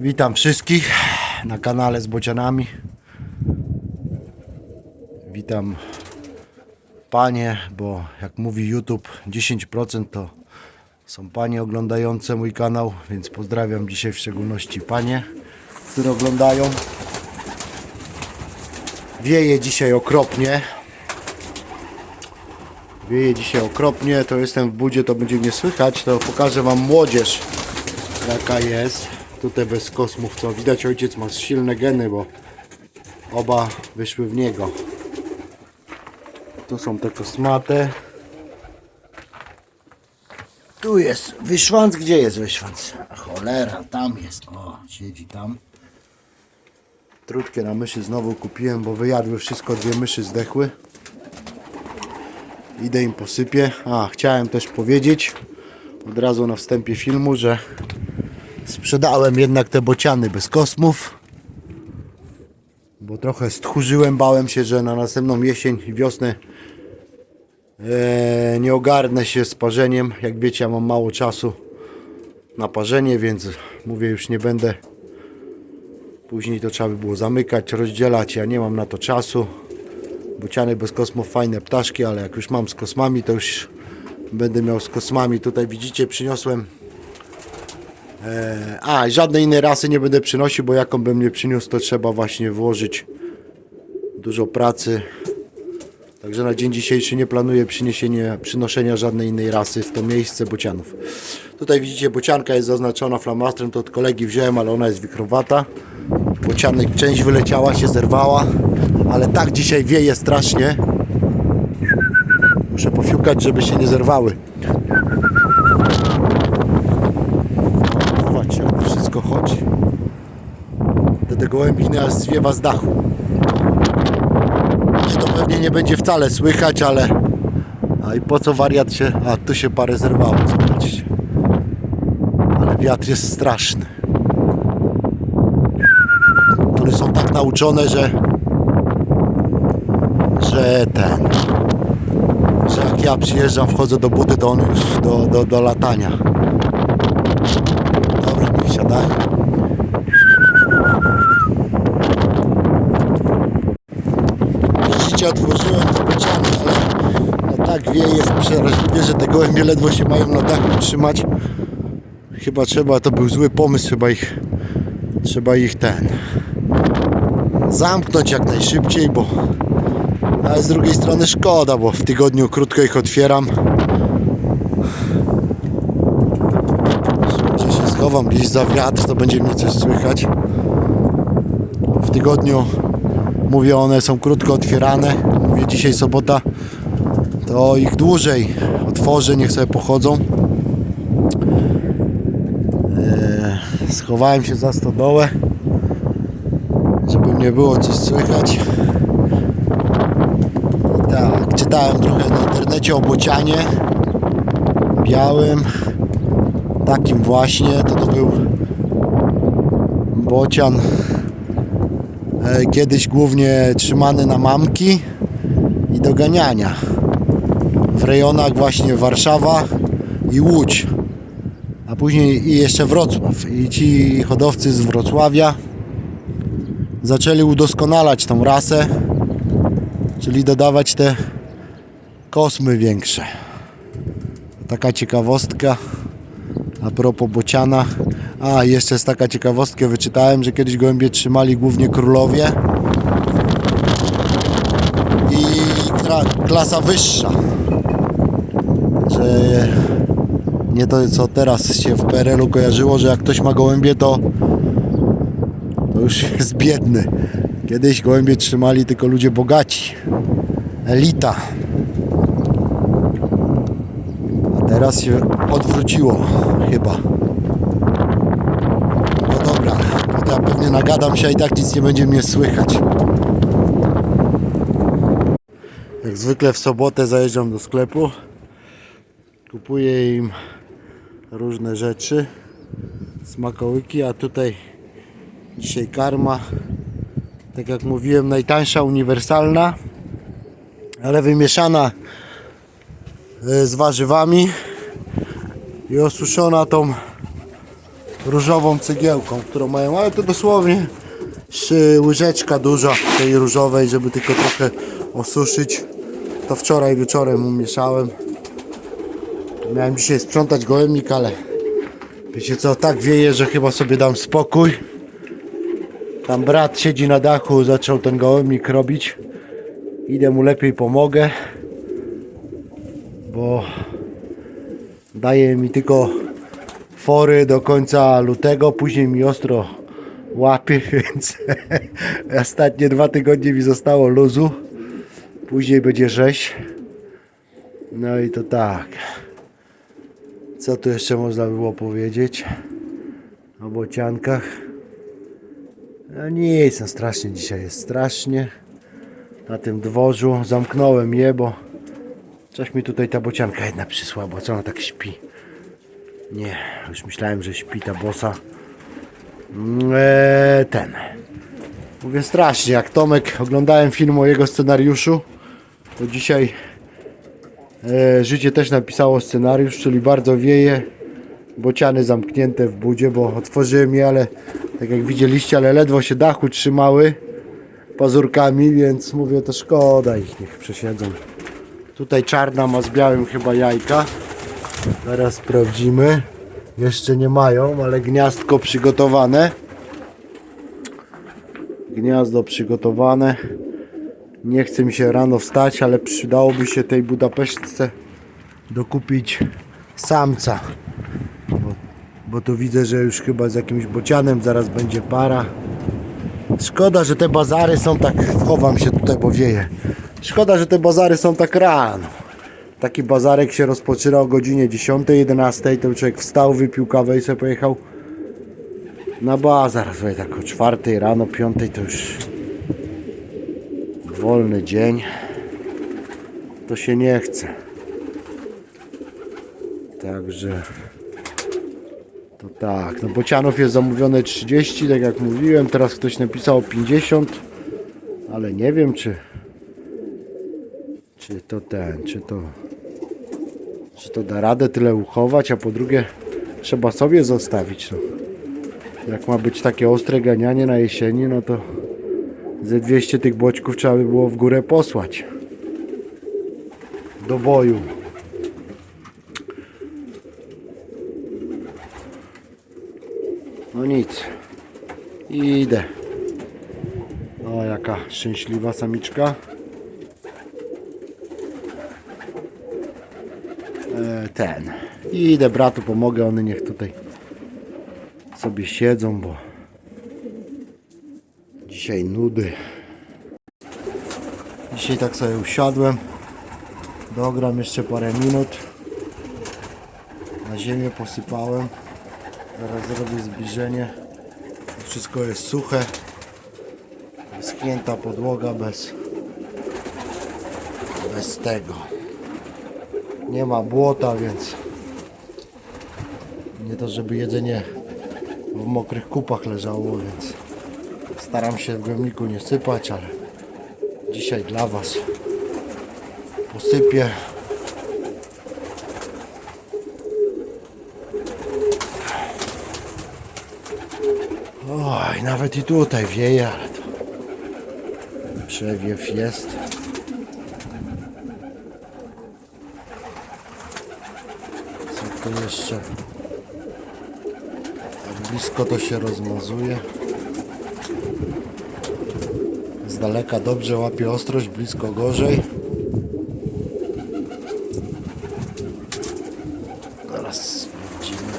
Witam wszystkich na kanale z bocianami. Witam panie, bo jak mówi YouTube 10% to są panie oglądające mój kanał, więc pozdrawiam dzisiaj w szczególności panie, które oglądają. Wieje dzisiaj okropnie. Wieje dzisiaj okropnie, to jestem w budzie, to będzie nie słychać, to pokażę wam młodzież jaka jest. Tutaj bez kosmów, co widać ojciec ma silne geny, bo oba wyszły w niego. Tu są te kosmate. Tu jest wyszwanc, gdzie jest wyszwanc? Cholera, tam jest. O, siedzi tam. Trutkę na myszy znowu kupiłem, bo wyjadły wszystko, dwie myszy zdechły. Idę im posypię. A, chciałem też powiedzieć od razu na wstępie filmu, że sprzedałem jednak te bociany bez kosmów. Bo trochę stchórzyłem, bałem się, że na następną jesień i wiosnę e, nie ogarnę się z parzeniem. Jak wiecie, ja mam mało czasu na parzenie, więc mówię, już nie będę. Później to trzeba by było zamykać, rozdzielać. Ja nie mam na to czasu. Bociany bez kosmów, fajne ptaszki, ale jak już mam z kosmami, to już będę miał z kosmami. Tutaj widzicie, przyniosłem. E, a, żadnej innej rasy nie będę przynosił, bo jaką bym nie przyniósł, to trzeba właśnie włożyć dużo pracy. Także na dzień dzisiejszy nie planuję przynoszenia żadnej innej rasy w to miejsce bocianów. Tutaj widzicie, bocianka jest zaznaczona flamastrem, to od kolegi wziąłem, ale ona jest wikrowata. Bocianek część wyleciała, się zerwała, ale tak dzisiaj wieje strasznie. Muszę pofiukać, żeby się nie zerwały. Zobaczcie, Te, te gołębiny zwiewa z dachu. To pewnie nie będzie wcale słychać, ale... A i po co wariat się... A, tu się parę zerwało, zobaczcie. Ale wiatr jest straszny. One są tak nauczone, że... Że ten... Że jak ja przyjeżdżam, wchodzę do budy, to one już do, do, do latania. Siadają. Widzicie, otworzyłem te bociany, ale no tak wieje, jest przeraźliwie, że te gołębie ledwo się mają na dachu trzymać. Chyba trzeba, to był zły pomysł, trzeba ich, trzeba ich ten, zamknąć jak najszybciej, bo ale z drugiej strony szkoda, bo w tygodniu krótko ich otwieram. Schowam gdzieś za wiatr, to będzie mnie coś słychać. W tygodniu mówię, one są krótko otwierane. Mówię, dzisiaj sobota, to ich dłużej otworzę, niech sobie pochodzą. Eee, schowałem się za stodołę, żeby nie było coś słychać. Tak, czytałem trochę na internecie o bocianie białym, takim właśnie, to to był bocian e, kiedyś głównie trzymany na mamki i do ganiania. W rejonach właśnie Warszawa i Łódź, a później i jeszcze Wrocław. I ci hodowcy z Wrocławia zaczęli udoskonalać tą rasę czyli dodawać te kosmy większe. Taka ciekawostka a propos bociana. A, jeszcze jest taka ciekawostka, wyczytałem, że kiedyś gołębie trzymali głównie królowie i klasa wyższa. Że nie to co teraz się w PRL-u kojarzyło, że jak ktoś ma gołębie to to już jest biedny. Kiedyś gołębie trzymali tylko ludzie bogaci. Elita. A teraz się odwróciło chyba. No dobra, to ja pewnie nagadam się i tak nic nie będzie mnie słychać. Jak zwykle w sobotę zajeżdżam do sklepu. Kupuję im różne rzeczy. Smakołyki, a tutaj dzisiaj karma tak jak mówiłem, najtańsza, uniwersalna, ale wymieszana e, z warzywami i osuszona tą różową cegiełką, którą mają, ale to dosłownie łyżeczka duża tej różowej, żeby tylko trochę osuszyć. To wczoraj wieczorem umieszałem. Miałem dzisiaj sprzątać gołębnik, ale wiecie co, tak wieje, że chyba sobie dam spokój. Tam brat siedzi na dachu, zaczął ten gołębnik robić. Idę mu lepiej pomogę, bo daje mi tylko fory do końca lutego, później mi ostro łapie, więc ostatnie dwa tygodnie mi zostało luzu. Później będzie rzeź. No i to tak. Co tu jeszcze można było powiedzieć o bociankach? No nic, no strasznie dzisiaj jest, strasznie. Na tym dworzu zamknąłem je, bo coś mi tutaj ta bocianka jedna przysła, bo co ona tak śpi? Nie, już myślałem, że śpi ta bosa. Eee, ten. Mówię strasznie, jak Tomek oglądałem film o jego scenariuszu, to dzisiaj e, życie też napisało scenariusz, czyli bardzo wieje, bociany zamknięte w budzie, bo otworzyłem je, ale tak jak widzieliście, ale ledwo się dachu trzymały pazurkami, więc mówię, to szkoda ich, niech przesiedzą. Tutaj czarna ma z białym chyba jajka. Teraz sprawdzimy. Jeszcze nie mają, ale gniazdko przygotowane. Gniazdo przygotowane. Nie chce mi się rano wstać, ale przydałoby się tej Budapesztce dokupić samca. Bo, bo tu widzę, że już chyba z jakimś bocianem zaraz będzie para. Szkoda, że te bazary są tak. Chowam się tutaj, bo wieje. Szkoda, że te bazary są tak rano. Taki bazarek się rozpoczyna o godzinie 10-11. To człowiek wstał, wypił kawę i sobie pojechał na bazar. Słuchaj, tak o 4 rano, 5 to już wolny dzień. To się nie chce. Także to tak, no bocianów jest zamówione 30, tak jak mówiłem, teraz ktoś napisał 50, ale nie wiem czy czy to ten, czy to czy to da radę tyle uchować, a po drugie trzeba sobie zostawić. No. Jak ma być takie ostre ganianie na jesieni, no to ze 200 tych boczków trzeba by było w górę posłać. Do boju. No nic. Idę. O, jaka szczęśliwa samiczka. E, ten. Idę bratu, pomogę, one niech tutaj sobie siedzą, bo dzisiaj nudy. Dzisiaj tak sobie usiadłem. Dogram jeszcze parę minut. Na ziemię posypałem. Zaraz zrobię zbliżenie. Wszystko jest suche. Schnięta podłoga bez bez tego. Nie ma błota, więc nie to, żeby jedzenie w mokrych kupach leżało, więc staram się w głębniku nie sypać, ale dzisiaj dla Was posypię. Oj, nawet i tutaj wieje, ale to przewiew jest. Tu jeszcze? Jak blisko to się rozmazuje. Z daleka dobrze łapie ostrość, blisko gorzej. Zaraz sprawdzimy.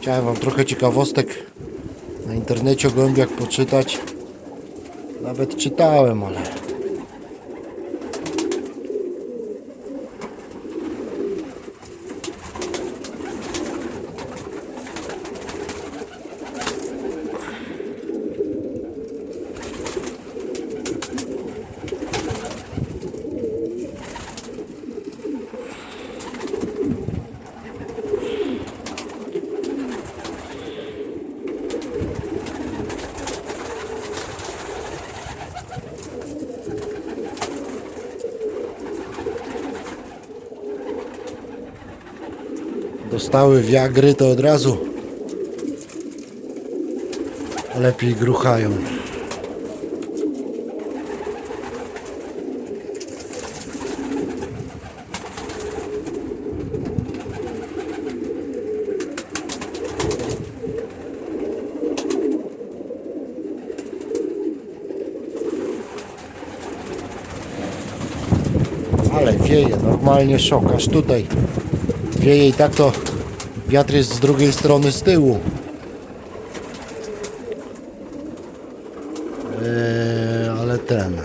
Chciałem Wam trochę ciekawostek na internecie o gołębiach poczytać. Nawet czytałem, ale dostały wiagry, to od razu lepiej gruchają. Ale wieje, normalnie szok, aż tutaj wieje i tak to wiatr jest z drugiej strony z tyłu. Eee, ale ten.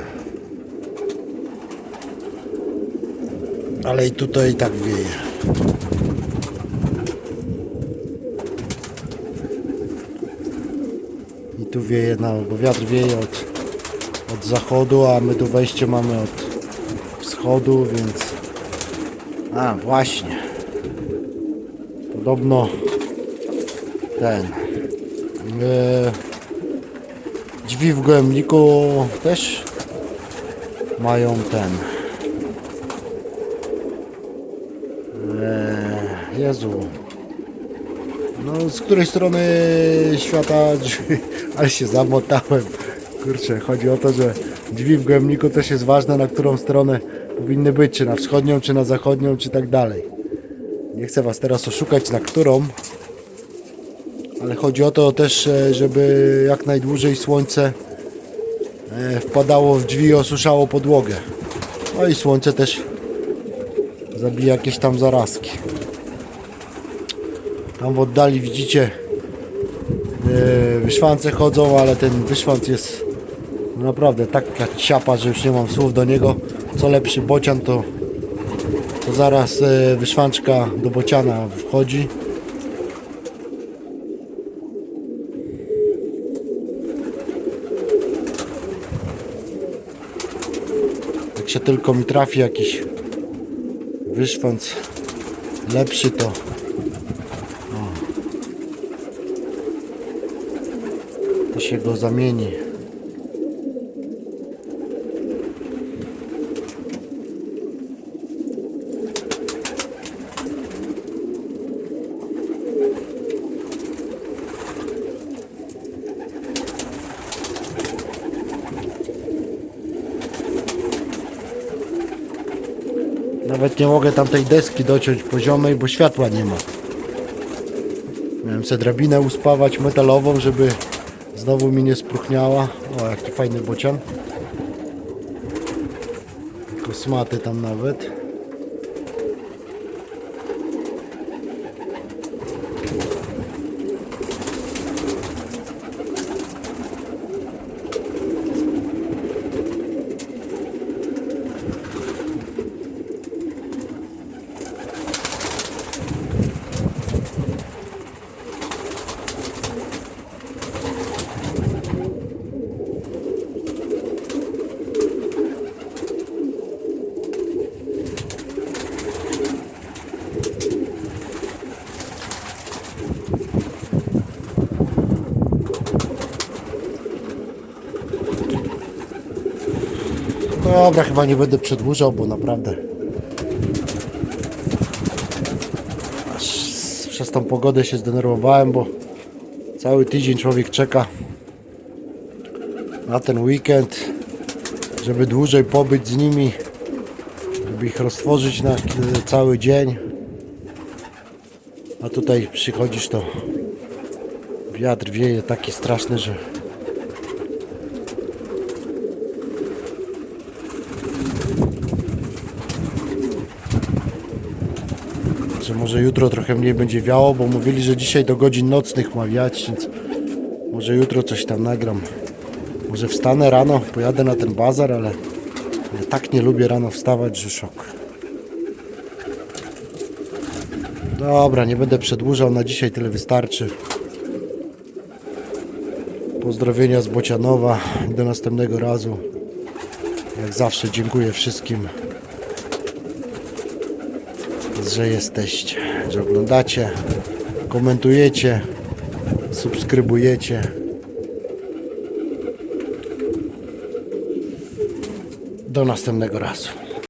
Ale i tutaj tak wieje. I tu wieje, no, bo wiatr wieje od, od zachodu, a my tu wejście mamy od wschodu, więc... A, właśnie. Podobno ten... E, drzwi w gołębniku też mają ten... E, Jezu. No, z której strony świata drzwi... Ale się zamotałem. Kurczę, chodzi o to, że drzwi w gołębniku też jest ważne, na którą stronę powinny być, czy na wschodnią, czy na zachodnią, czy tak dalej. Nie chcę Was teraz oszukać, na którą, ale chodzi o to też, e, żeby jak najdłużej słońce e, wpadało w drzwi i osuszało podłogę. No i słońce też zabija jakieś tam zarazki. Tam w oddali widzicie e, wyszwance chodzą, ale ten wyszwanc jest no naprawdę taka ciapa, że już nie mam słów do niego. Co lepszy bocian to, to zaraz e, wyszwanczka do bociana wchodzi. Jak się tylko mi trafi jakiś wyszwanc lepszy to to się go zamieni. Nawet nie mogę tamtej deski dociąć poziomej, bo światła nie ma. Miałem sobie drabinę uspawać metalową, żeby znowu mi nie spruchniała. O, jaki fajny bocian. Kosmaty tam nawet. Dobra, chyba nie będę przedłużał, bo naprawdę aż przez tą pogodę się zdenerwowałem, bo cały tydzień człowiek czeka na ten weekend, żeby dłużej pobyć z nimi, żeby ich roztworzyć na cały dzień. A tutaj przychodzisz to wiatr wieje taki straszny, że że może jutro trochę mniej będzie wiało, bo mówili, że dzisiaj do godzin nocnych ma wiać, więc może jutro coś tam nagram. Może wstanę rano, pojadę na ten bazar, ale ja tak nie lubię rano wstawać, że szok. Dobra, nie będę przedłużał, na dzisiaj tyle wystarczy. Pozdrowienia z Bocianowa do następnego razu. Jak zawsze dziękuję wszystkim że jesteście, że oglądacie, komentujecie, subskrybujecie. Do następnego razu.